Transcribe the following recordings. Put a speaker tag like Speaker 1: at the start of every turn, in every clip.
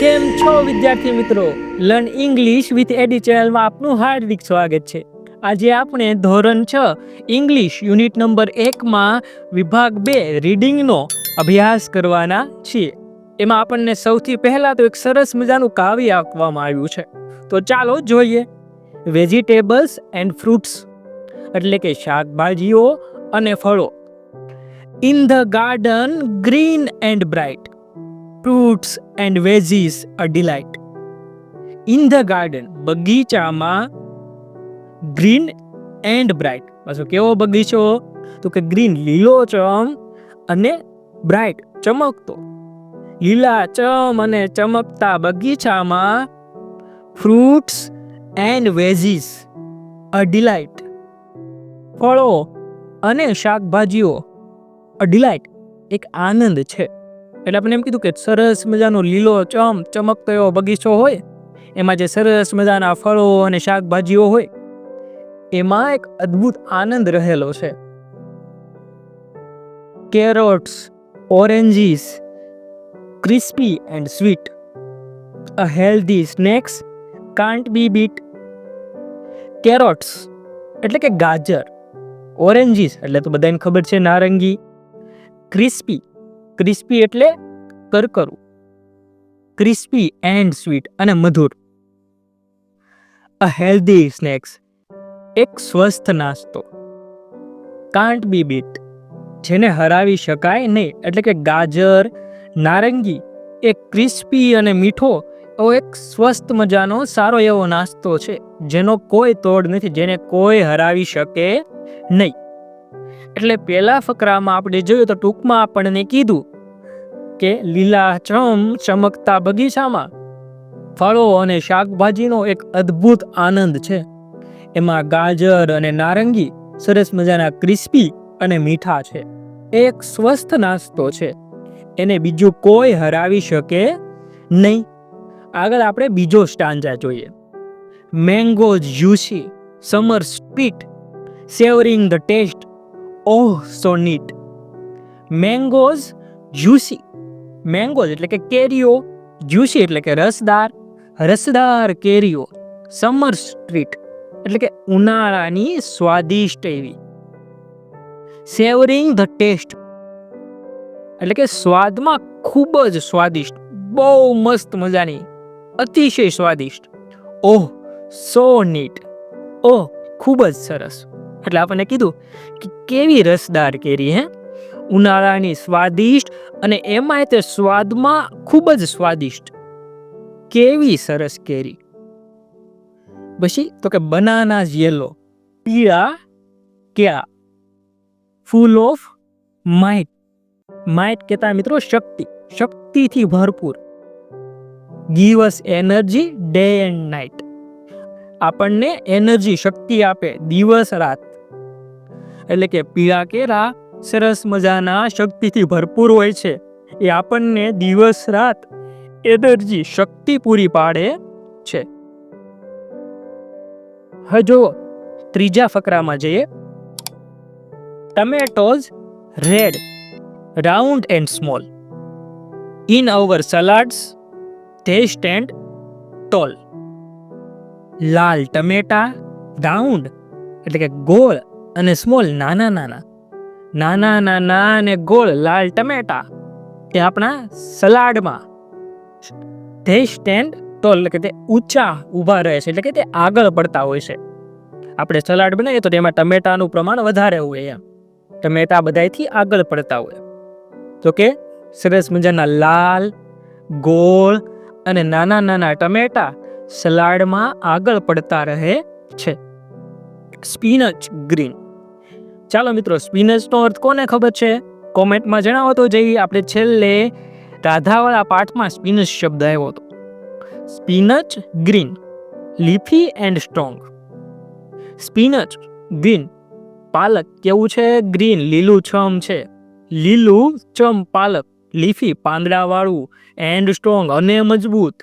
Speaker 1: કેમ છો વિદ્યાર્થી મિત્રો? લર્ન ઇંગ્લિશ વિથ એડી ચેનલમાં આપનું હાર્દિક સ્વાગત છે. આજે આપણે ધોરણ છ ઇંગ્લિશ યુનિટ નંબર એકમાં વિભાગ બે રીડિંગનો અભ્યાસ કરવાના છીએ. એમાં આપણને સૌથી પહેલાં તો એક સરસ મજાનું કાવ્ય આપવામાં આવ્યું છે. તો ચાલો જોઈએ. વેજીટેબલ્સ એન્ડ ફ્રૂટ્સ એટલે કે શાકભાજીઓ અને ફળો. In the garden green and bright fruits and veggies a delight in the garden બગીચામાં ગ્રીન એન્ડ બ્રાઇટ પાછો કેવો બગીચો? તો કે ગ્રીન લીલોચમ અને બ્રાઇટ ચમકતો. લીલાચમ અને ચમકતા બગીચામાં fruits and veggies a delight ફળો અને શાકભાજીઓ અ ડિલાઇટ એક આનંદ છે. એટલે આપણે એમ કીધું કે સરસ મજાનો લીલો ચમ, ચમકતો એવો બગીચો હોય. એમાં જે સરસ મજાના ફળો અને શાકભાજીઓ હોય, એમાં એક અદ્ભુત આનંદ રહેલો છે. Carrots, oranges, crispy and sweet, a healthy snacks can't be beat, carrots, એટલે કે ગાજર, ઓરેન્જીસ, એટલે તો બધાને ખબર છે, નારંગી, ક્રિસ્પી ક્રિસ્પી એટલે કરકરું. ક્રિસ્પી એન્ડ સ્વીટ અને મધુર. અ હેલ્ધી સ્નેક્સ. એક સ્વસ્થ નાસ્તો. કાન્ટ બી બીટ જેને હરાવી શકાય નહીં. એટલે કે ગાજર, નારંગી, એ ક્રિસ્પી અને મીઠો, એવો એક સ્વસ્થ મજાનો, સારો એવો નાસ્તો છે. જેનો કોઈ તોડ નથી. જેને કોઈ હરાવી શકે નહીં. એટલે પહેલા ફકરામાં આપણે જોયું તો ટૂંકમાં આપણને કીધું કે લીલાચમ ચમકતા બગીચામાં ફળો અને શાકભાજીનો એક અદ્ભુત આનંદ છે. એમાં ગાજર અને નારંગી સરસ મજાના ક્રિસ્પી અને મીઠા છે. એક સ્વસ્થ નાસ્તો છે. એને બીજું કોઈ હરાવી શકે નહીં. આગળ આપણે બીજો સ્ટાન્જા જોઈએ. Mango juicy summer spit savouring the taste oh so neat mangoes juicy mangoes એટલે કે કેરીઓ જ્યુસી એટલે કે રસદાર રસદાર કેરીઓ. સમર સ્ટ્રીટ એટલે કે ઉનાળાની સ્વાદિષ્ટ એવી. સેવરિંગ ધ ટેસ્ટ એટલે કે સ્વાદમાં ખૂબ જ સ્વાદિષ્ટ, બહુ મસ્ત મજાની, અતિશય સ્વાદિષ્ટ. ઓહ સો નીટ ઓહ, ખૂબ જ સરસ. એટલે આપણને કીધું કે કેવી રસદાર કેરી, હે? ઉનાળાની સ્વાદિષ્ટ અને એમાંય તે સ્વાદમાં ખૂબ જ સ્વાદિષ્ટ. કેવી સરસ કેરી. પછી તો કે બનાના યેલો. પીળા કેળા ફૂલ ઓફ માઇટ. માઇટ કહેતા મિત્રો શક્તિ. શક્તિથી ભરપૂર. Give us energy day and night આપણને એનર્જી શક્તિ આપે દિવસ રાત. એટલે કે પીળા કેરા સરસ મજાના શક્તિથી ભરપૂર હોય છે. એ આપણને દિવસ રાત એનર્જી શક્તિ પૂરી પાડે છે. હવે ત્રીજા ફકરામાં જઈએ. Tomatoes red, round and small. In our salads they stand tall. લાલ ટમેટા, રાઉન્ડ, એટલે કે ગોળ અને સ્મોલ નાના નાના. નાના નાના અને ગોળ લાલ ટમેટા એ આપણા સલાડમાં. ધે સ્ટેન્ડ ટોલ એટલે કે તે ઊંચા ઊભા રહે છે, એટલે કે તે આગળ પડતા હોય છે. આપણે સલાડ બનાવીએ તો તેમાં ટમેટાનું પ્રમાણ વધારે હોય એમ. ટમેટા બધાયથી આગળ પડતા હોય. તો કે સરસ મજાના લાલ, ગોળ અને નાના નાના ટમેટા સલાડમાં આગળ પડતા રહે છે. Spinach green. ચાલો મિત્રો સ્પિનચનો અર્થ કોને ખબર છે? કોમેન્ટમાં જણાવો તો જઈએ. આપણે છેલ્લે રાધાવાળા પાઠમાં સ્પિનચ શબ્દ આવ્યો હતો. Spinach green, leafy and strong. Spinach green, પાલક કેવું છે? ગ્રીન, લીલું છમ છે. લીલું ચમ પાલક, લીફી પાંદડાવાળું એન્ડ સ્ટ્રોંગ અને મજબૂત.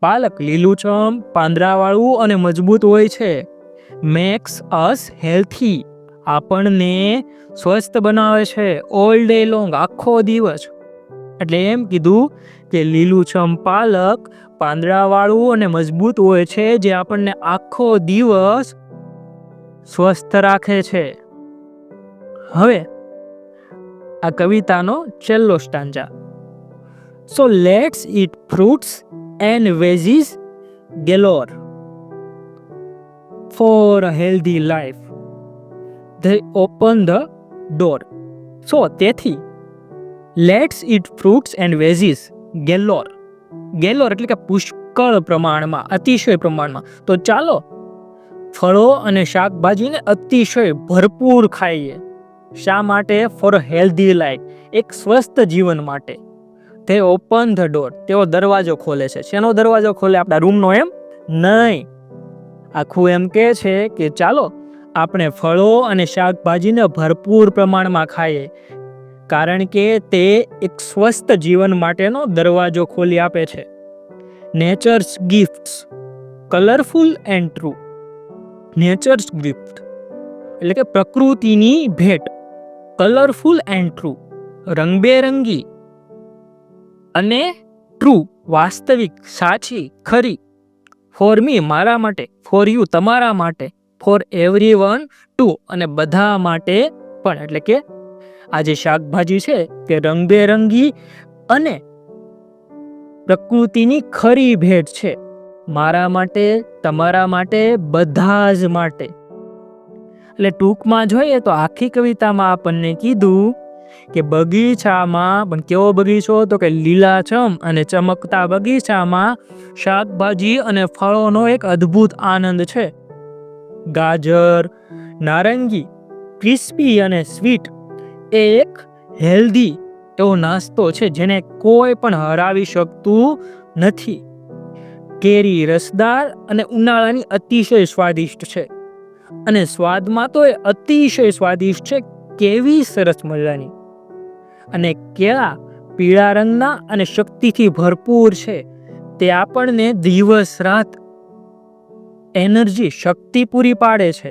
Speaker 1: પાલક લીલુંછમ પાંદડાવાળું અને મજબૂત હોય છે. Makes us healthy. આપણને સ્વસ્થ બનાવે છે ઓલ ડે લોંગ આખો દિવસ. એટલે એમ કીધું કે લીલુંછમ પાલક પાંદડાવાળું અને મજબૂત હોય છે જે આપણને આખો દિવસ સ્વસ્થ રાખે છે. હવે, આ કવિતાનો છેલ્લો stanza. So let's eat fruits and veggies galore for a healthy life they open the door so તેથી let's eat fruits and veggies galore galore એટલે કે પુષ્કળ પ્રમાણમાં, અતિશય પ્રમાણમાં. તો ચાલો, ફળો અને શાકભાજીને અતિશય ભરપૂર ખાઈએ. શા માટે? ફોર હેલ્ધી લાઈફ એક સ્વસ્થ જીવન માટે. તે ઓપન ધ ડોર તેઓ દરવાજો ખોલે છે. શેનો દરવાજો ખોલે? આપણા રૂમનો એમ? નહીં. આખું એમ કે છે કે ચાલો આપણે ફળો અને શાકભાજીને ભરપૂર પ્રમાણમાં ખાઈએ. કારણ કે તે એક સ્વસ્થ જીવન માટેનો દરવાજો ખોલી આપે છે. Nature's gifts colourful and true nature's gift એટલે કે પ્રકૃતિની ભેટ. કલરફુલ એન્ડ ટ્રુ રંગબેરંગી અને ટ્રુ વાસ્તવિક, સાચી, ખરી. ફોર મી મારા માટે ફોર યુ તમારા માટે. ફોર એવરી વન ટુ અને બધા માટે પણ. એટલે કે આ જે શાકભાજી છે તે રંગબેરંગી અને પ્રકૃતિની ખરી ભેટ છે. મારા માટે, તમારા માટે, બધા જ માટે. એટલે ટૂંકમાં જોઈએ તો આખી કવિતામાં આપણને કીધું કે બગીચામાં, પણ કેવો બગીચો તો કે લીલાછમ અને ચમકતા બગીચામાં શાકભાજી અને ફળોનો એક અદ્ભુત આનંદ છે. ગાજર, નારંગી, ક્રિસ્પી અને સ્વીટ એ એક હેલ્ધી એવો નાસ્તો છે જેને કોઈ પણ હરાવી શકતું નથી. કેરી રસદાર અને ઉનાળાની અતિશય સ્વાદિષ્ટ છે. અને સ્વાદમાં તો એ અતિશય સ્વાદિષ્ટ છે કેવી સરસ મજાની. અને કેળા પીળા રંગના અને શક્તિથી ભરપૂર છે. તે આપણને દિવસ રાત એનર્જી શક્તિ પૂરી પાડે છે.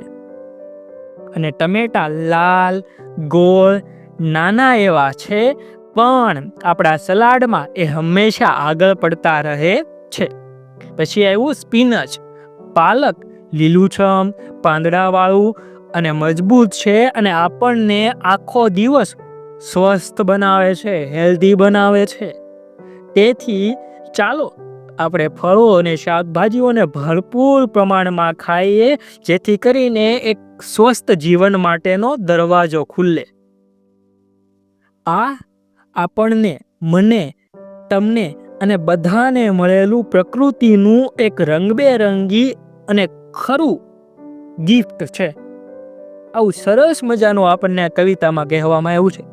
Speaker 1: અને ટમેટા લાલ, ગોળ નાના એવા છે, પણ આપણા સલાડમાં એ હંમેશા આગળ પડતા રહે છે. પછી આવ્યું સ્પિનચ. પાલક લીલુંછમ, પાંદડાવાળું અને મજબૂત છે અને આપણને આખો દિવસ સ્વસ્થ બનાવે છે, હેલ્ધી બનાવે છે. તેથી ચાલો આપણે ફળો અને શાકભાજીઓને ભરપૂર પ્રમાણમાં ખાઈએ, જેથી કરીને એક સ્વસ્થ જીવન માટેનો દરવાજો ખુલ્લે આ આપણને, મને, તમને અને બધાને મળેલું પ્રકૃતિનું એક રંગબેરંગી અને ખરું ગિફ્ટ છે. આવું સરસ મજાનું આપણને કવિતામાં કહેવામાં આવ્યું છે.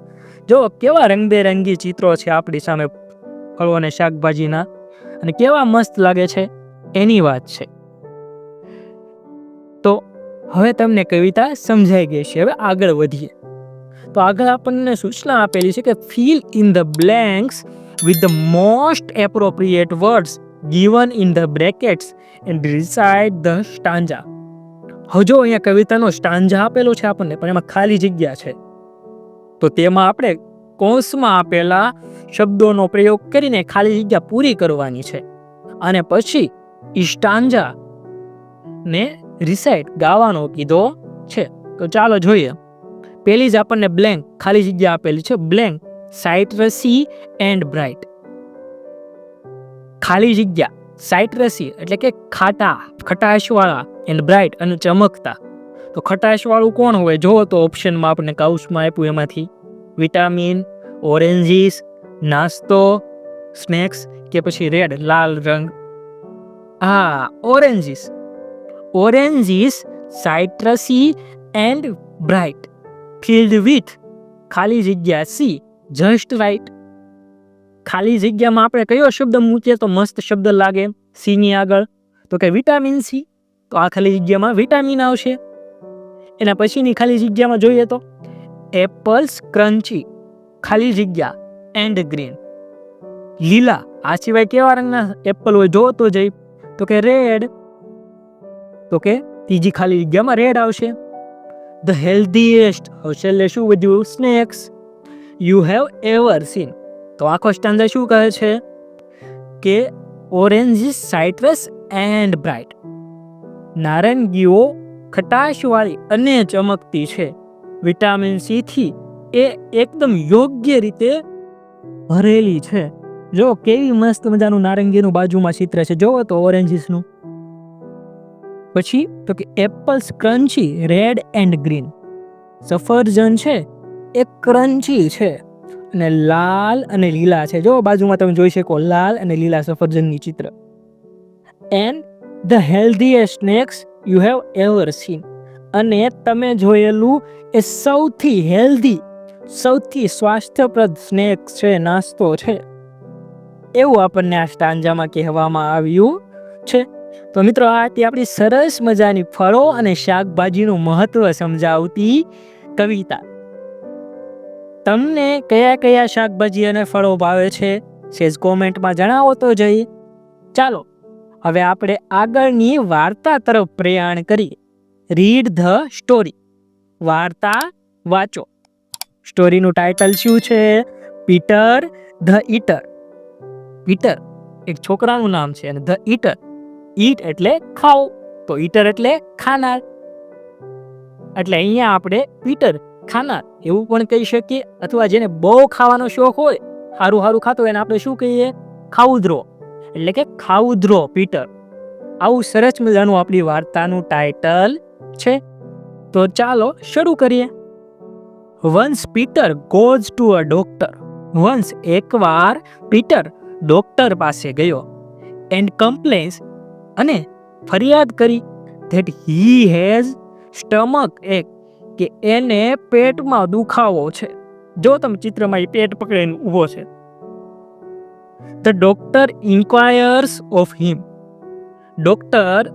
Speaker 1: જો કેવા રંગબેરંગી ચિત્રો છે આપણી સામે ફળો અને શાકભાજીના. અને કેવા મસ્ત લાગે છે એની વાત છે. તો હવે તમને કવિતા સમજાઈ ગઈ છે. હવે આગળ વધીએ. તો આગળ આપણને સૂચના આપેલી છે કે fill in the blanks with the most appropriate words given in the brackets and recite the stanza હજો અહીંયા કવિતાનો સ્ટાંજા આપેલો છે આપણને, પણ એમાં ખાલી જગ્યા છે. તો તેમાં આપણે કૌંસમાં આપેલા શબ્દોનો પ્રયોગ કરીને ખાલી જગ્યા પૂરી કરવાની છે. અને પછી ઇષ્ટાંજા ને રિસાઇટ ગાવાનો કીધો છે. તો ચાલો જોઈએ. પહેલી જ આપણને બ્લેન્ક ખાલી જગ્યા આપેલી છે. બ્લેન્ક સાઇટ્રસી એન્ડ બ્રાઇટ ખાલી જગ્યા. સાઇટ્રસી એટલે કે ખાટા, ખટાશવાળા એન્ડ બ્રાઇટ અને ચમકતા. તો ખટાશવાળું કોણ હોય? જો તો ઓપ્શનમાં આપણને કાઉસમાં આપ્યું એમાંથી. વિટામિન ઓરેન્જીસ નાસ્તો, સ્નેક્સ કે પછી રેડ, લાલ રંગ. હા, oranges. Oranges citrusy and bright. Filled with ખાલી જગ્યા સી, જસ્ટ રાઈટ ખાલી જગ્યામાં આપણે કયો શબ્દ મૂકીએ તો મસ્ત શબ્દ લાગે સીની આગળ. તો કે વિટામિન સી. તો આ ખાલી જગ્યામાં વિટામિન આવશે. એના પછીની ખાલી જગ્યામાં જોઈએ તો એપલ્સ ક્રન્ચી. ખાલી જગ્યા. એન્ડ ગ્રીન લીલા, આ સિવાય કેવા રંગના એપલ હોય જો તો જઈ તો કે રેડ તો કે ત્રીજી ખાલી જગ્યામાં રેડ આવશે. ધ હેલ્ધીએસ્ટ હવે એટલે શું બધું snacks you have ever seen તો આખો સ્ટાન્જા શું કહે છે? કે orange is citrus and bright નારંગીઓ ખટાશવાળી અને ચમકતી છે. વિટામિન સીથી એ એકદમ યોગ્ય રીતે ભરેલી છે. જો કેવી મસ્ત મજાનું નારંગીનું બાજુમાં ચિત્ર છે. જોવો તો ઓરેન્જીસનું. પછી તો કે apples crunchy, red and green. સફરજન છે, એ ક્રન્ચી છે. અને લાલ અને લીલા છે. જો બાજુમાં તમે જોઈ શકો લાલ અને લીલા સફરજનની ચિત્ર. And the healthiest snacks you have ever seen. અને તમે જોયેલું એ સૌથી હેલ્ધી સૌથી સ્વાસ્થ્યપ્રદ સ્નેક છે, નાસ્તો છે. એવું આપણને આ સ્ટાંજામાં કહેવામાં આવ્યું છે. તો મિત્રો, આ હતી આપણી સરસ મજાની ફળો અને શાકભાજીનું મહત્વ સમજાવતી કવિતા. તમને કયા કયા શાકભાજી અને ફળો ભાવે છે, સેજ કોમેન્ટમાં જણાવો તો જઈ. ચાલો, હવે આપણે આગળની વાર્તા તરફ પ્રયાણ કરીએ. Read the story. વાર્તા વાંચો. સ્ટોરીનું ટાઇટલ શું છે? પીટર ધ ઈટર પીટર એક છોકરાનું નામ છે અને ધ ઈટર ઈટ એટલે ખાવ. તો ઈટર એટલે ખાનાર. એટલે અહીંયા આપણે પીટર ખાનાર એવું પણ કહી શકીએ. અથવા જેને બહુ ખાવાનો શોખ હોય સારું સારું ખાતો હોય, એને આપણે શું કહીએ? ખાઉદ્રો એટલે કે ખાઉદ્રો પીટર આવું સરસ મજાનું આપણી વાર્તાનું ટાઇટલ છે. તો ચાલો શરૂ કરીએ. Once Peter goes to a doctor once એકવાર પીટર ડોક્ટર પાસે ગયો એન્ડ કમ્પ્લેન્સ અને ફરિયાદ કરી ધેટ હી હેઝ સ્ટમક એક કે એને પેટમાં દુખાવો છે. જો તમે ચિત્રમાં એ પેટ પકડીને ઊભો છે. The doctor inquires of him doctor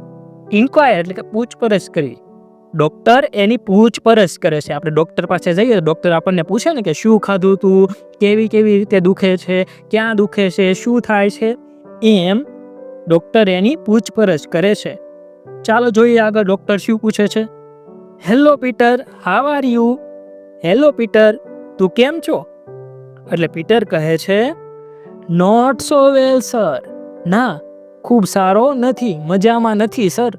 Speaker 1: inquire એટલે કે પૂછપરછ કરી. ડોક્ટર એની પૂછપરછ કરે છે. આપણે ડૉક્ટર પાસે જઈએ તો ડૉક્ટર આપણને પૂછે ને કે શું ખાધું તું, કેવી કેવી રીતે દુખે છે, ક્યાં દુખે છે, શું થાય છે? એમ ડૉક્ટર એની પૂછપરછ કરે છે. ચાલો જોઈએ આગળ ડૉક્ટર શું પૂછે છે. Hello Peter, how are you? Hello Peter, તું કેમ છો? એટલે પીટર કહે છે, નોટ સો વેલ, સર. ના, ખૂબ સારો નથી, મજામાં નથી, સર.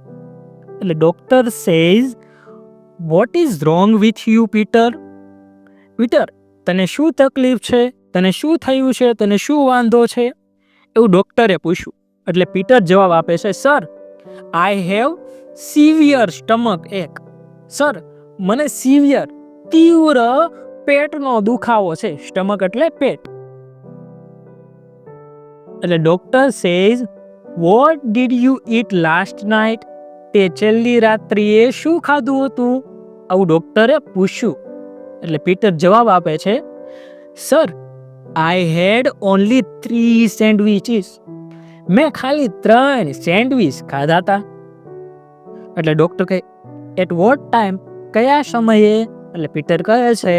Speaker 1: એટલે doctor says what is wrong with you Peter Peter તને શું તકલીફ છે? તને શું થયું છે? તને શું વાંધો છે? એવું ડૉક્ટરે પૂછ્યું. એટલે પીટર જવાબ આપે છે sir I have severe stomach ache sir મને સિવિયર તીવ્ર પેટનો દુખાવો છે. સ્ટમક એટલે પેટ. એટલે doctor says what did you eat last night તે છેલ્લી રાત્રિએ શું ખાધું હતું? આવું ડોક્ટરે પૂછ્યું. એટલે પીટર જવાબ આપે છે, sir I had only three sandwiches મેં ખાલી ત્રણ સેન્ડવિચ ખાધા હતા એટલે ડોક્ટર કહે એટ વોટ ટાઈમ કયા સમયે? એટલે પીટર કહે છે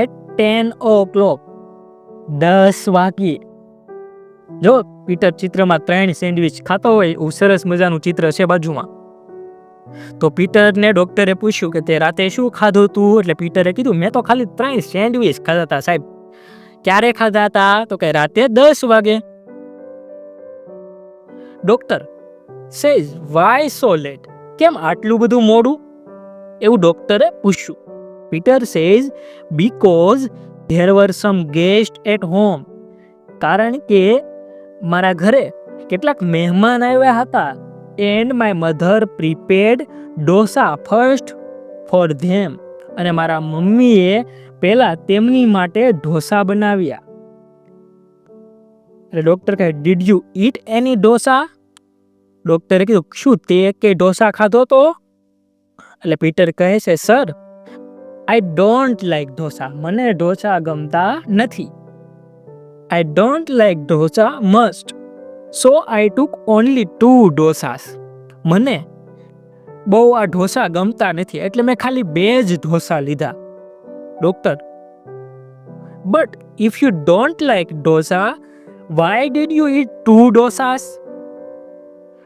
Speaker 1: એટ ટેન ઓ ક્લોક દસ વાગ્યે. જો પીટર ચિત્રમાં ત્રણ સેન્ડવિચ ખાતો હોય, એવું સરસ મજાનું ચિત્ર છે બાજુમાં. તો પીટરને ડૉક્ટરે પૂછ્યું કે તે રાતે શું ખાધું તું? એટલે પીટરે કીધું, મેં તો ખાલી ત્રણ સેન્ડવિચ ખાધા હતા સાહેબ. ક્યારે ખાધા હતા? તો કે રાતે દસ વાગે. Doctor, says why so late? કેમ આટલું બધું મોડું? એવું ડોક્ટરે પૂછ્યું. Peter says, because there were some guest at home. કારણ કે મારા ઘરે કેટલાક મહેમાન આવ્યા હતા. And my mother prepared dosa first for them અને મારા મમ્મીએ પહેલાં તેમની માટે ઢોસા બનાવ્યા. એટલે ડૉક્ટર કહે did you eat any dosa ડૉક્ટરે કીધું, શું તે કે ઢોસા ખાધો તો? એટલે પીટર કહે છે sir I don't like dosa. મને ઢોસા ગમતા નથી. I don't like dosa much so I took only two dosas મને બહુ આ ઢોસા ગમતા નથી, એટલે મેં ખાલી બે જ ઢોસા લીધા. Doctor but if you don't like dosa why did you eat two dosas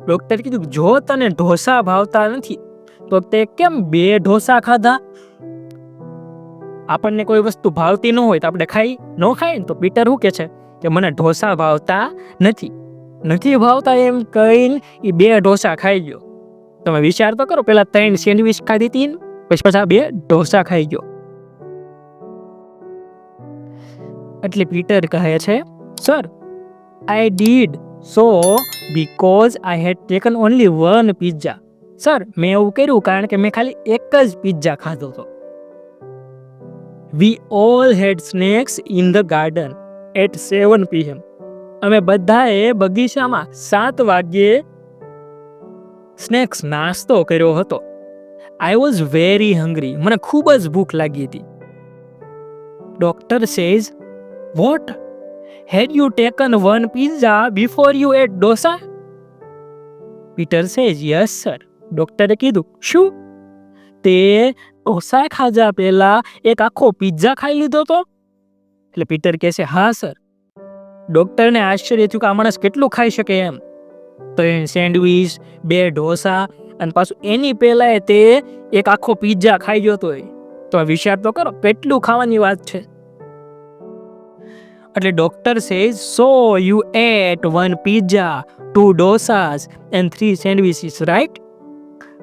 Speaker 1: doctor કીધું, જો તને ઢોસા ભાવતા નથી, તો તે કેમ બે ઢોસા ખાધા? આપણને કોઈ વસ્તુ ભાવતી ન હોય તો આપણે ખાઈ ન ખાઈ તો પીટર શું કે છે કે મને ઢોસા ભાવતા નથી. નથી ભાવતા એમ કહીને એ બે ઢોસા ખાઈ ગયો. તમે વિચાર તો કરો, પેલા ત્રણ સેન્ડવિચ ખાધી હતી પછી પાછા બે ઢોસા ખાઈ ગયો. એટલે પીટર કહે છે sir I did so because I had taken only one pizza sir મેં એવું કર્યું કારણ કે મેં ખાલી એક જ પિઝા ખાધો હતો. We all had snacks in the garden at seven PM અમે બધાએ બગીચામાં સાત વાગ્યે સ્નેક્સ નાસ્તો કર્યો હતો. આઈ વોઝ વેરી હંગ્રી મને ખૂબ જ ભૂખ લાગી હતી. Doctor says what had you taken one pizza before you ate dosa Peter says yes sir ડોક્ટરે કીધું, શું? તે ડોસા ખાધા પહેલા એક આખો પિઝા ખાઈ લીધો તો? એટલે પીટર કહે છે, હા સર ડોક્ટરને આશ્ચર્ય થયું કે આ માણસ કેટલું ખાઈ શકે એમ. તો એ સેન્ડવિચ, બે ઢોસા અને પાછું એની પહેલાં તે એક આખો પિઝા ખાઈ ગયો તો તો વિચાર તો કરો કેટલું ખાવાની વાત છે. એટલે doctor says so you ate one pizza two dosas and three sandwiches right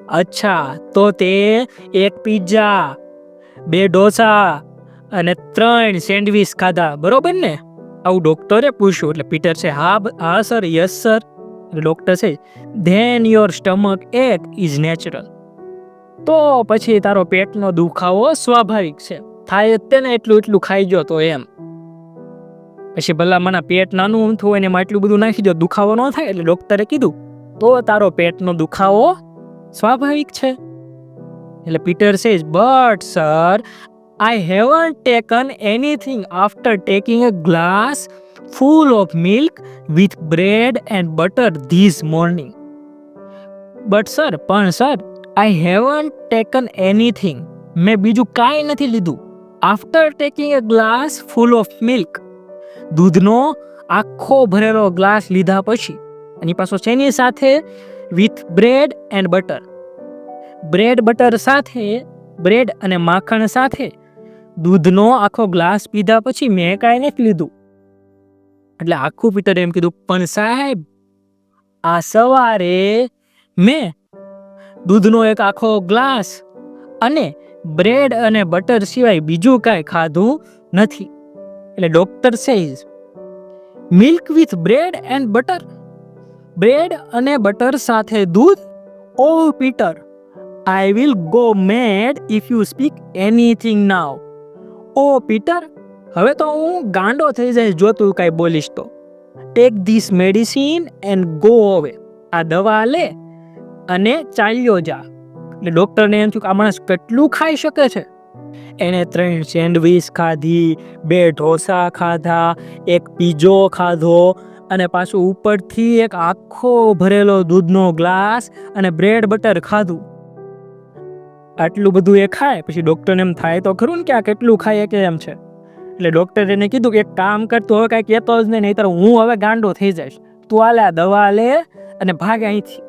Speaker 1: અચ્છા, તો તે એક પિઝા બે ઢોસા અને ત્રણ સેન્ડવિચ ખાધા, બરોબર ને? આવું ડોક્ટરે પૂછ્યું. એટલે પીટર છે, હા હા, સર, યસ, સર. ડોક્ટર છે, then your stomach ache is natural. તો પછી તારો પેટનો દુખાવો સ્વાભાવિક છે. થાય તેને એટલું એટલું ખાઈ જો તો એમ. પછી ભલા મને પેટ નાનું અમથું હોય ને એમાં એટલું બધું નાખી દો, દુખાવો ન થાય? એટલે ડોક્ટરે કીધું, તો તારો પેટનો દુખાવો સ્વાભાવિક છે. એટલે Peter says but, sir I haven't taken anything after taking a glass full of milk with bread and butter this morning but sir પણ sir I haven't taken anything મેં બીજું કાંઈ નથી લીધું. After taking a glass full of milk દૂધનો આખો ભરેલો glass લીધા પછી, એની પાછો શેની સાથે? With bread and butter bread butter સાથે બ્રેડ અને માખણ સાથે દૂધનો આખો ગ્લાસ પીધા પછી મેં કાંઈ નથી લીધું એટલે આખું પીટર એમ કીધું, પણ સાહેબ, આ સવારે મેં દૂધનો એક આખો ગ્લાસ અને બ્રેડ અને બટર સિવાય બીજું કાંઈ ખાધું નથી. એટલે doctor says milk with bread and butter. Bread અને બટર સાથે દૂધ? ઓ Peter, I will go mad if you speak anything now oh Peter, હવે તો હું ગાંડો થઈ જઈશ જો તું કાંઈ બોલીશ તો. Take this medicine and go away આ દવા લે અને ચાલ્યો જા. એટલે ડૉક્ટરને એમ થયું કે આ માણસ કેટલું ખાઈ શકે છે? એણે ત્રણ સેન્ડવીચ ખાધી, બે ઢોસા ખાધા, એક પીઝો ખાધો અને પાછું ઉપરથી એક આખો ભરેલો દૂધનો ગ્લાસ અને બ્રેડ બટર ખાધું. આટલું બધું એ ખાય, પછી ડૉક્ટરને એમ થાય તો ખરું ને કે આ કેટલું ખાય કે એમ છે. એટલે ડૉક્ટરે એને કીધું કે એક કામ કર, તું હવે કાંઈ કહેતો જ નહીં, નહીંતર હું હવે ગાંડો થઈ જઈશ. તું આલે આ દવા લે અને ભાગે અહીંથી.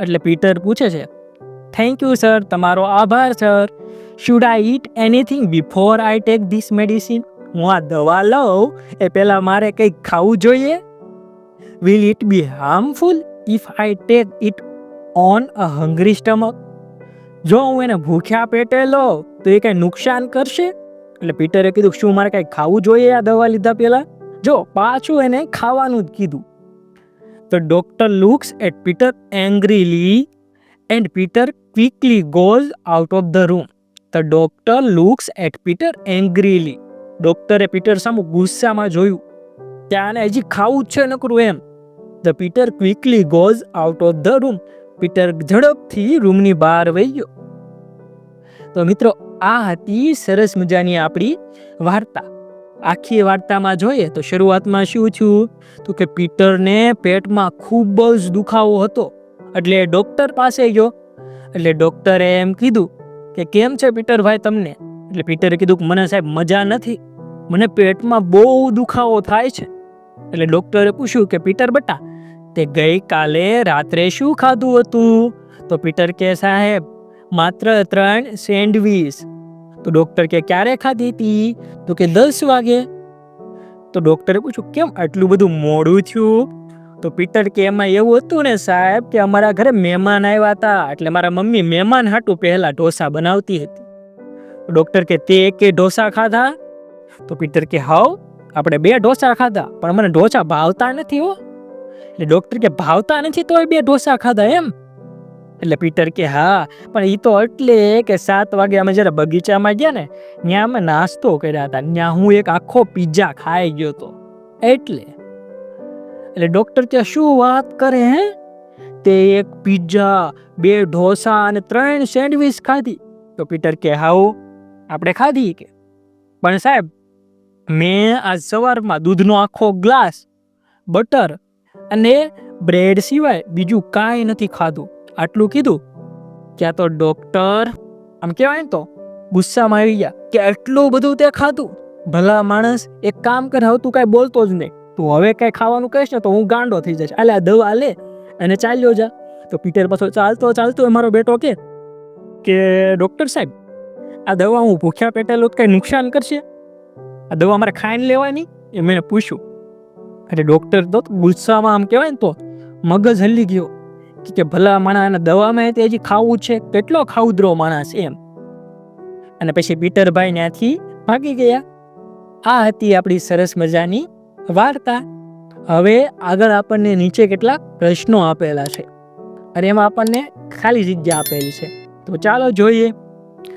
Speaker 1: એટલે પીટર પૂછે છે થેન્ક યુ સર તમારો આભાર sir should I eat anything before I take this medicine હું આ દવા લઉં, એ પહેલાં મારે કંઈક ખાવું જોઈએ? Will it be harmful if I take it on a hungry stomach જો હું એને ભૂખ્યા પેટે લઉં તો એ કાંઈ નુકસાન કરશે? એટલે પીટરે કીધું, શું મારે કાંઈ ખાવું જોઈએ આ દવા લીધા પહેલાં? જો, પાછું એને ખાવાનું જ કીધું. તો doctor looks at Peter angrily and Peter quickly goes out of the room. The doctor looks at Peter angrily ડોક્ટરે પીટર સામે ગુસ્સામાં જોયું. ત્યાં હજી ખાવું જ છે નકરું એમ. The Peter quickly goes out of the room. Peter ઝડપથી રૂમની બહાર વહી ગયો. તો મિત્રો, આ હતી સરસ મજાની આપણી વાર્તા. આખી વાર્તામાં જોઈએ તો શરૂઆતમાં શું થયું? તો કે પીટરને પેટમાં ખૂબ જ દુખાવો હતો. એટલે ડૉક્ટર પાસે ગયો. એટલે ડૉક્ટરે એમ કીધું કે, કેમ છે પીટરભાઈ તમને? એટલે પીટરે કીધું કે, મને સાહેબ મજા નથી. મને પેટમાં બહુ દુખાવો થાય છે. એટલે ડૉક્ટરે પૂછ્યું કે, પીટર બટા તે ગઈકાલે રાત્રે શું ખાધું હતું? તો પીટર કે, સાહેબ, માત્ર ત્રણ સેન્ડવીચ. તો ડૉક્ટર કે, ક્યારે ખાધી હતી તો કે, દસ વાગે. તો ડૉક્ટરે પૂછ્યું, કેમ આટલું બધું મોડું થયું? તો પીટર કે, એમાં એવું હતું ને, સાહેબ, કે અમારા ઘરે મહેમાન આવ્યા હતા, એટલે મારા મમ્મી મહેમાન હાટું પહેલા ઢોસા બનાવતી હતી. ડૉક્ટર કે, તે એકે ઢોસા ખાધા? તો પીટર કે હાવ આપણે બે ઢોસા ખાધા, પણ મને ઢોસા ભાવતા નથી હો. એટલે ડૉક્ટર કે ભાવતા નથી તોય બે ઢોસા ખાધા એમ? એટલે પીટર કે, હા, પણ એ તો એટલે કે સાત વાગે અમે જ્યારે બગીચામાં ગયા ને, ત્યાં અમે નાસ્તો કર્યા હતા, ત્યાં હું એક આખો પીઝા ખાઈ ગયો હતો. એટલે? એટલે ડૉક્ટર ત્યાં શું વાત કરે હે? તે એક પીઝા બે ઢોસા અને ત્રણ સેન્ડવિચ ખાધી. તો પીટર કે, હાઉ? આપણે ખાધી કે? પણ સાહેબ, મેં આજ સવારમાં દૂધનો આખો ગ્લાસ બટર અને બ્રેડ સિવાય બીજું કાંઈ નથી ખાધું. આટલું કીધું. ક્યાં તો ડૉક્ટર આમ કહેવાય ને તો, ગુસ્સામાં આવી ગયા કે આટલું બધું તે ખાધું. ભલા માણસ એક કામ કર, હવે તું કાંઈ બોલતો જ નહીં. તું હવે કાંઈ ખાવાનું કહીશ ને તો હું ગાંડો થઈ જઈશ. આલે આ દવા લે અને ચાલ્યો જા. તો પીટર પાછો ચાલતો ચાલતો મારો બેટો કે કે ડૉક્ટર સાહેબ, આ દવા હું ભૂખ્યા પેટે લોકો કંઈ નુકસાન કરશે? આ દવા મારે ખાઈને લેવાની? એ મેં પૂછ્યું. એટલે ડૉક્ટર તો ગુસ્સામાં આમ કહેવાય ને તો મગજ હલી ગયો. કે ભલા માણા અને દવામાં તે હજી ખાવું છે? કેટલો ખાઉદરો માણસ એમ. અને પછી પીટરભાઈ ત્યાંથી ભાગી ગયા. આ હતી આપણી સરસ મજાની વાર્તા. હવે આગળ આપણને નીચે કેટલાક પ્રશ્નો આપેલા છે. અને એમાં આપણને ખાલી જગ્યા આપેલી છે. તો ચાલો જોઈએ.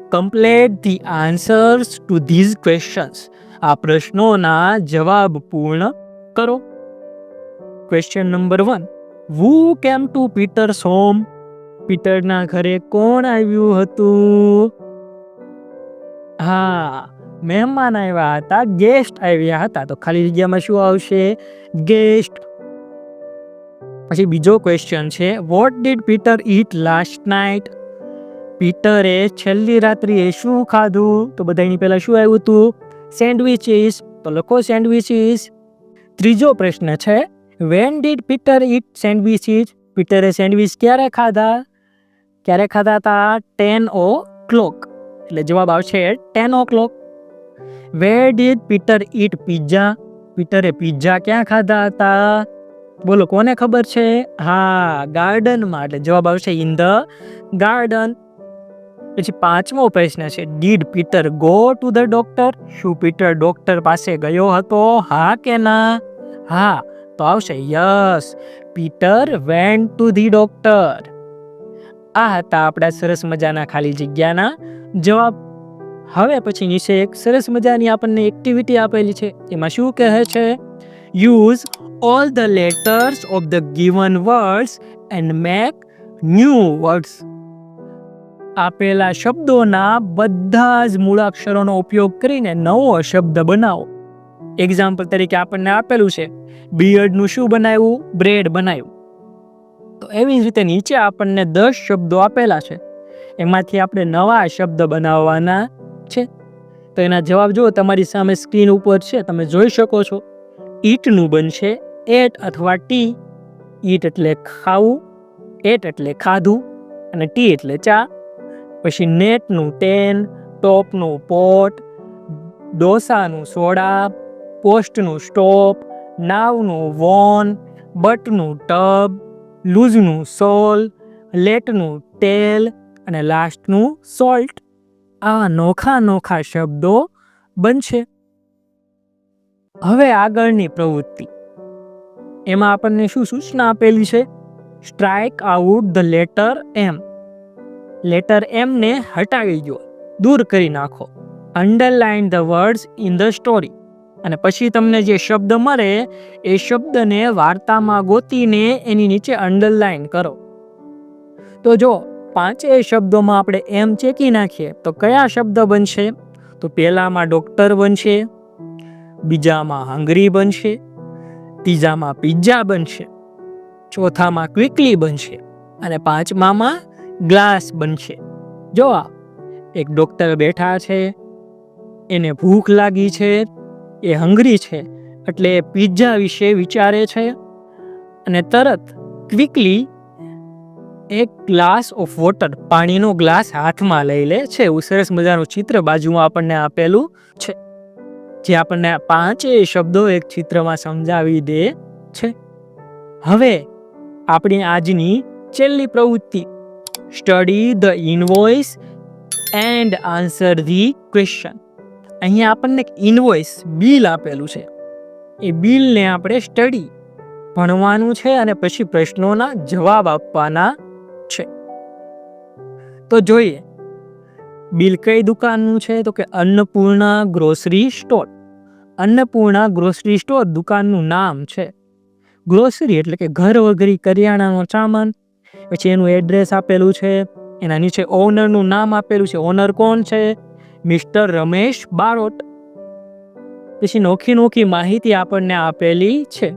Speaker 1: Complete the answers to these questions આ પ્રશ્નોના જવાબ પૂર્ણ કરો? Question number one who came to Peter home પીટરના ઘરે કોણ આવ્યું હતું? હા, મહેમાન આવ્યા હતા ગેસ્ટ આવ્યા હતા. તો ખાલી જગ્યામાં શું આવશે? ગેસ્ટ પછી બીજો ક્વેશ્ચન છે what did Peter eat last night પીટરે છેલ્લી રાત્રિએ શું ખાધું? તો બધાની પહેલા શું આવ્યું હતું? સેન્ડવિચીસ તો લખો સેન્ડવિચીસ ત્રીજો પ્રશ્ન છે when did Peter eat sandwiches પીટરે sandwich ક્યારે ખાધા? ક્યારે ખાધા હતા ટેન ઓ ક્લોક એટલે જવાબ આવશે ten o'clock where did Peter eat pizza પીટરે pizza ક્યાં ખાધા હતા? બોલો, કોને ખબર છે? હા ગાર્ડનમાં એટલે જવાબ આવશે ઇન ધ ગાર્ડન પછી પાંચમો પ્રશ્ન છે did Peter go to the doctor શું પીટર ડોક્ટર પાસે ગયો હતો? હા કે ના? હા, તો આવશે. Yes, Peter went to the doctor. આ હતા આપણા સરસ મજાના ખાલી જગ્યાના જવાબ. હવે પછી નીચે એક સરસ મજાની આપણને એક્ટિવિટી આપેલી છે. એમાં શું કહે છે? Use all the letters of the given words and make new words આપેલા શબ્દોના બધા જ મૂળાક્ષરોનો ઉપયોગ કરીને નવો શબ્દ બનાવો. એક્ઝામ્પલ તરીકે આપણને આપેલું છે બિયર્ડનું શું બનાવ્યું? બ્રેડ બનાવ્યું. તો એવી જ રીતે નીચે આપણને દસ શબ્દો આપેલા છે. એમાંથી આપણે નવા શબ્દ બનાવવાના છે. તો એના જવાબ જુઓ, તમારી સામે સ્ક્રીન ઉપર છે, તમે જોઈ શકો છો. ઈટનું બનશે એટ અથવા ટી. ઈટ એટલે ખાવું, એટ એટલે ખાધું અને ટી એટલે ચા. પછી નેટનું ટેન ટોપનું પોટ ડોસાનું સોડા પોસ્ટનું સ્ટોપ, નાવનું વોન, બટનું ટબ, લૂઝનું સોલ, લેટનું ટેલ અને લાસ્ટનું સોલ્ટ. આ નોખા નોખા શબ્દો બનશે. હવે આગળની પ્રવૃત્તિ. એમાં આપણને શું સૂચના આપેલી છે? Strike out the letter M letter એમને હટાવી દો. દૂર કરી નાખો. Underline the words in the story અને પછી તમને જે શબ્દ મળે, એ શબ્દને વાર્તામાં ગોતીને એની નીચે અંડરલાઇન કરો. તો જો, પાંચેય શબ્દોમાં આપણે એમ ચેકી નાખીએ, તો કયા શબ્દ બનશે? તો પહેલામાં ડૉક્ટર બનશે, બીજામાં હંગરી બનશે, ત્રીજામાં પિઝા બનશે, ચોથામાં ક્વિકલી બનશે અને પાંચમામાં ગ્લાસ બનશે. જો એક ડૉક્ટર બેઠા છે, એને ભૂખ લાગી છે એ હંગરી છે એટલે પિઝા વિશે વિચારે છે. અને તરત ક્વિકલી એક ગ્લાસ ઓફ વોટર પાણીનો ગ્લાસ હાથમાં લઈ લે છે. એવું સરસ મજાનું ચિત્ર બાજુમાં આપણને આપેલું છે. જે આપણને પાંચેય શબ્દો એક ચિત્રમાં સમજાવી દે છે. હવે આપણી આજની છેલ્લી પ્રવૃત્તિ. Study the invoice and answer the question અહીંયા આપણને એક ઇનવોઇસ બિલ આપેલું છે. એ બિલને આપણે સ્ટડી ભણવાનું છે અને પછી પ્રશ્નોના જવાબ આપવાના છે. તો જોઈએ બિલ કઈ દુકાનનું છે? તો કે Annapurna grocery store Annapurna grocery store દુકાનનું નામ છે. ગ્રોસરી એટલે કે ઘર વગરી, કરિયાણાનો સામાન. પછી એનું એડ્રેસ આપેલું છે. એના નીચે ઓનરનું નામ આપેલું છે. ઓનર કોણ છે? મિસ્ટર રમેશ બારોટ. પછી નોખી નોખી માહિતી આપણને આપેલી છે.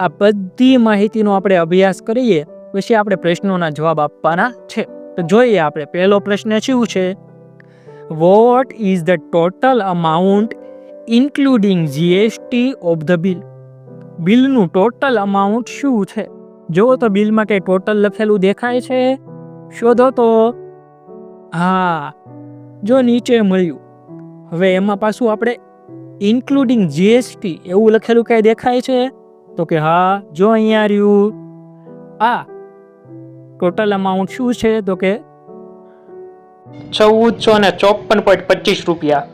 Speaker 1: આ બધી માહિતીનો આપણે અભ્યાસ કરીએ, પછી આપણે પ્રશ્નોના જવાબ આપવાના છે. તો જોઈએ આપણે, પહેલો પ્રશ્ન શું છે? What is the total amount including GST of the bill બિલનું total amount શું છે? જો તો બિલમાં કંઈ ટોટલ લખેલું દેખાય છે? શોધો તો. હા જો નીચે મળ્યું. હવે એમાં પાછું આપણે ઇન્ક્લુડિંગ જીએસટી એવું લખેલું કંઈ દેખાય છે? તો કે હા જો અહીંયા રહ્યું. આ ટોટલ અમાઉન્ટ શું છે? તો કે ચૌદસો ને ચોપન પોઈન્ટ પચીસ રૂપિયા.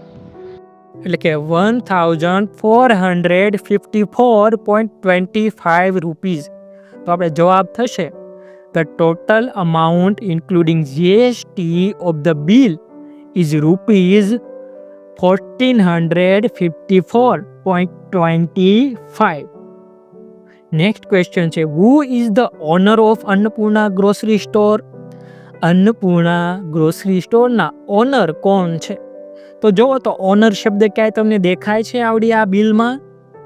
Speaker 1: એટલે કે one thousand four hundred fifty four point twenty five rupees તો આપણે જવાબ થશે. The total amount including GST of the bill point twenty five next question છે who is the owner of Annapurna grocery store Annapurna grocery સ્ટોરના owner કોણ છે? તો જુઓ તો ઓનર શબ્દ ક્યાંય તમને દેખાય છે આવડી આ બિલમાં?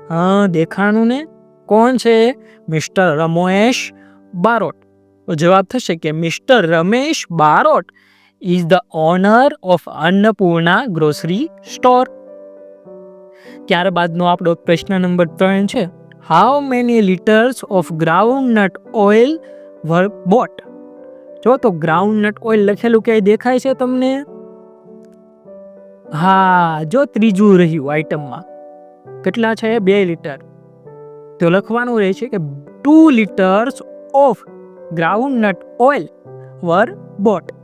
Speaker 1: હા, દેખાણું ને? કોણ છે? મિસ્ટર રમોએશ બારોટ. તો જવાબ થશે કે mister Ramesh Barot. Is the owner of Annapurna grocery store ત્યારબાદનો આપણો પ્રશ્ન નંબર ત્રણ છે how many litres of groundnut oil were bought જો તો ગ્રાઉન્ડનટ ઓઇલ લખેલું ક્યાંય દેખાય છે તમને? હા, જો ત્રીજું રહ્યું આઈટમમાં કેટલા છે? બે લીટર. તો લખવાનું રહે છે કે two litres of groundnut oil were bought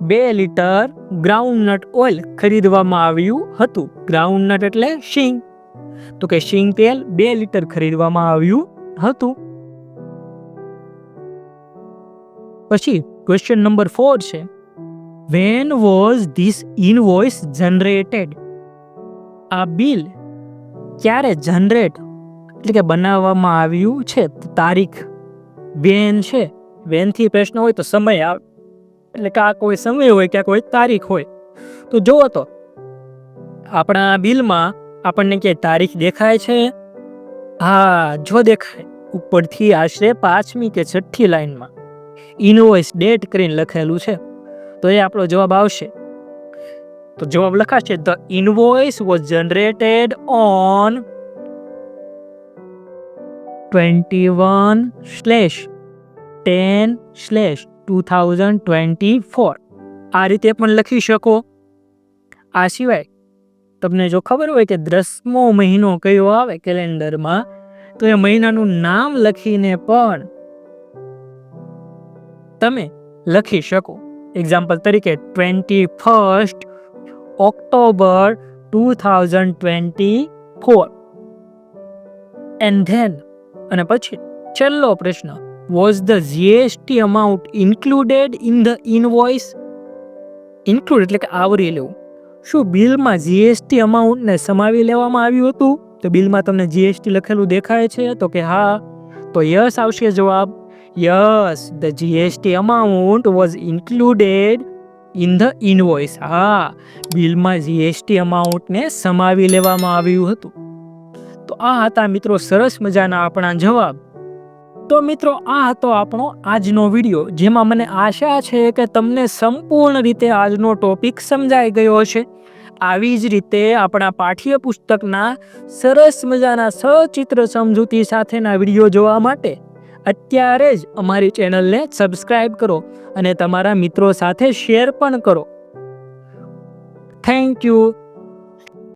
Speaker 1: બે લીટર ગ્રાઉન્ડનટ ઓઇલ ખરીદવામાં આવ્યું હતું. ગ્રાઉન્ડનટ એટલે શીંગ. તો કે શીંગ તેલ બે લીટર ખરીદવામાં આવ્યું હતું. પછી ક્વેશ્ચન નંબર ફોર છે. When was this invoice generated આ બિલ ક્યારે જનરેટ એટલે કે બનાવવામાં આવ્યું છે? તારીખ. વેન છે? વેનથી પ્રશ્ન હોય તો સમય આવે. એટલે કે આ કોઈ સમય હોય કે કોઈ તારીખ હોય. તો જુઓ તો, આપણા બિલમાં આપણને ક્યાંય તારીખ દેખાય છે? હા, જો દેખાય. ઉપરથી આશરે પાંચમી કે છઠ્ઠી લાઈનમાં ઇનવોઇસ ડેટ કરીને લખેલું છે. તો એ આપણો જવાબ આવશે. તો જવાબ લખાશે the invoice was generated on twenty one slash ten slash two thousand twenty four આ રીતે પણ લખી શકો. આ સિવાય, તમને જો ખબર હોય કે દસમો મહિનો કયો આવે કેલેન્ડરમાં, તો એ મહિનાનું નામ લખીને પણ તમે લખી શકો. એક્ઝામ્પલ તરીકે twenty first October two thousand twenty four and then અને પછી છેલ્લો પ્રશ્ન was the GST amount included in the invoice include એટલે કે આવરી લેવું. શું બિલમાં જીએસટી અમાઉન્ટને સમાવી લેવામાં આવ્યું હતું? તો બિલમાં તમને જીએસટી લખેલું દેખાય છે, તો કે હા. તો યસ, આવશે જવાબ. Yes the GST amount was included in the invoice હા, બિલમાં જીએસટી અમાઉન્ટને સમાવી લેવામાં આવ્યું હતું. તો આ હતા મિત્રો સરસ મજાના આપણા જવાબ. તો મિત્રો, આ હતો આપણો આજનો વીડિયો, જેમાં મને આશા છે કે તમને સંપૂર્ણ રીતે આજનો ટોપિક સમજાઈ ગયો છે આવી જ રીતે આપણા પાઠ્યપુસ્તકના સરસ મજાના સચિત્ર સમજૂતી સાથેના વીડિયો જોવા માટે અત્યારે જ અમારી ચેનલને સબસ્ક્રાઈબ કરો અને તમારા મિત્રો સાથે શેર પણ કરો. Thank you.